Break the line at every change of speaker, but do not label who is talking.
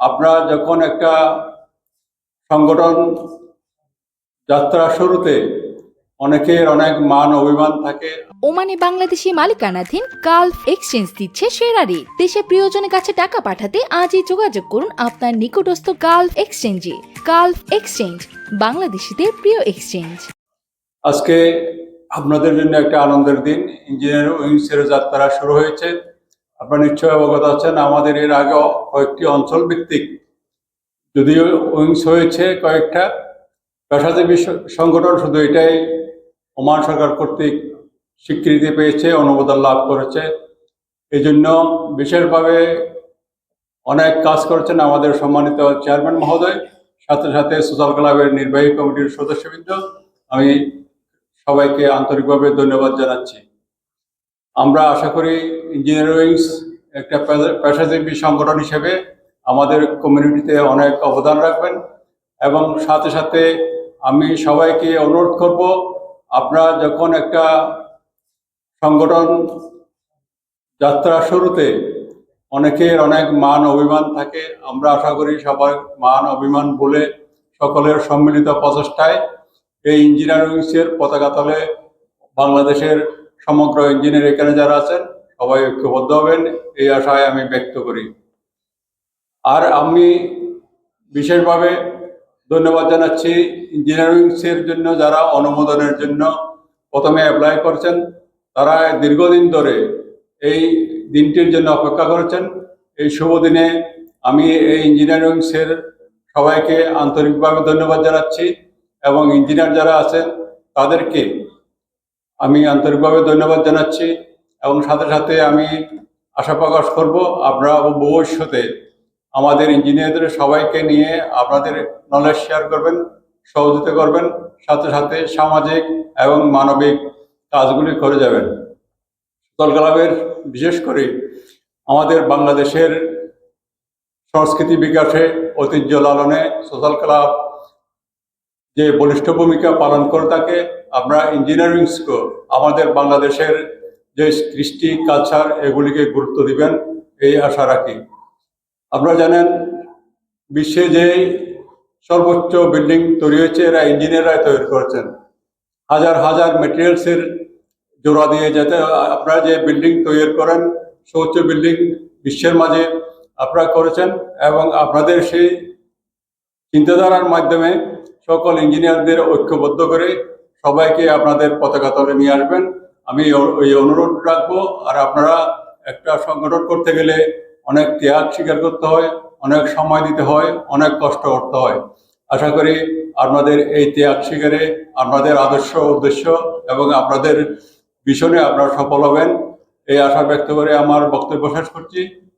আপনারা যখন একটা সংগঠন যাত্রা শুরুতে অনেকের অনেক মান অভিমান থাকে
ওমানে বাংলাদেশি মালিকানাধীন গালফ এক্সচেঞ্জ দিচ্ছে সেরা রেট দেশে প্রিয়জনের কাছে টাকা পাঠাতে আজই যোগাযোগ করুন আপনার নিকটস্থ গালফ এক্সচেঞ্জে। গালফ এক্সচেঞ্জ বাংলাদেশিদের প্রিয় এক্সচেঞ্জ।
আজকে আপনাদের জন্য একটা আনন্দের দিন। ইঞ্জিনিয়ার উইংসের যাত্রা শুরু হয়েছে। আপনারা নিশ্চয়ই অবগত আছেন, আমাদের এর আগে কয়েকটি অঞ্চল ভিত্তিক যদিও উইংস হয়েছে কয়েকটা পেশাজীবী সংগঠন শুধু এটাই ওমান সরকার কর্তৃক স্বীকৃতি পেয়েছে, অনুমোদন লাভ করেছে। এই জন্য বিশেষভাবে অনেক কাজ করেছেন আমাদের সম্মানিত চেয়ারম্যান মহোদয়, সাথে সাথে সোশ্যাল ক্লাবের নির্বাহী কমিটির সদস্যবৃন্দ। আমি সবাইকে আন্তরিকভাবে ধন্যবাদ জানাচ্ছি। আমরা আশা করি ইঞ্জিনিয়ারিংস একটা পেশা- পেশাজীবী সংগঠন হিসেবে আমাদের কমিউনিটিতে অনেক অবদান রাখবেন এবং সাথে সাথে আমি সবাইকে অনুরোধ করব, আপনারা যখন একটা সংগঠন যাত্রা শুরুতে অনেকের অনেক মান অভিমান থাকে, আমরা আশা করি সবার মান অভিমান বলে সকলের সম্মিলিত প্রচেষ্টায় এই ইঞ্জিনিয়ারিংসের পতাকা তলে বাংলাদেশের সমগ্র ইঞ্জিনিয়ার এখানে যারা আছেন, সবাই ঐক্যবদ্ধ হবেন, এই আশায় আমি ব্যক্ত করি। আর আমি বিশেষভাবে ধন্যবাদ জানাচ্ছি ইঞ্জিনিয়ারিংসের জন্য, যারা অনুমোদনের জন্য প্রথমে অ্যাপ্লাই করছেন। তারা দীর্ঘদিন ধরে এই দিনটির জন্য অপেক্ষা করেছেন। এই শুভ দিনে আমি এই ইঞ্জিনিয়ারিংসের সবাইকে আন্তরিকভাবে ধন্যবাদ জানাচ্ছি এবং ইঞ্জিনিয়ার যারা আছেন, তাদেরকে আমি আন্তরিকভাবে ধন্যবাদ জানাচ্ছি এবং সাথে সাথে আমি আশা প্রকাশ করব আপনারা ভবিষ্যতে আমাদের ইঞ্জিনিয়ারদের সবাইকে নিয়ে আপনাদের নলেজ শেয়ার করবেন, সহযোগিতা করবেন, সাথে সাথে সামাজিক এবং মানবিক কাজগুলি করে যাবেন। ক্লাবের বিশেষ করে আমাদের বাংলাদেশের সংস্কৃতি বিকাশে, ঐতিহ্য লালনে সোশ্যাল ক্লাব যে বলিষ্ঠ ভূমিকা পালন করে থাকে আমরা ইঞ্জিনিয়ারিং স্কুল আমাদের বাংলাদেশের যে কৃষ্টি কালচার এগুলিকে গুরুত্ব দিবেন, এই আশা রাখি। আপনারা জানেন, বিশ্বে যে সর্বোচ্চ বিল্ডিং তৈরি হয়েছে, এরা ইঞ্জিনিয়াররাই তৈরি করেছেন। হাজার হাজার মেটেরিয়ালসের জোড়া দিয়ে যাতে আপনারা যে বিল্ডিং তৈরি করেন, সর্বোচ্চ বিল্ডিং বিশ্বের মাঝে আপনারা করেছেন এবং আপনাদের সেই চিন্তাধারার মাধ্যমে সকল ইঞ্জিনিয়ারদের ঐক্যবদ্ধ করে সবাইকে আপনাদের পতাকা তলে নিয়ে আসবেন। আমি ও- এই অনুরোধ রাখব, আর আপনারা একটা সংগঠন করতে গেলে অনেক ত্যাগ স্বীকার করতে হয়, অনেক সময় দিতে হয়, অনেক কষ্ট করতে হয়। আশা করি আপনাদের এই ত্যাগ স্বীকারে আপনাদের আদর্শ উদ্দেশ্য এবং আপনাদের ভীষণে আপনারা সফল হবেন। এই আশা ব্যক্ত করে আমার বক্তব্য শেষ করছি।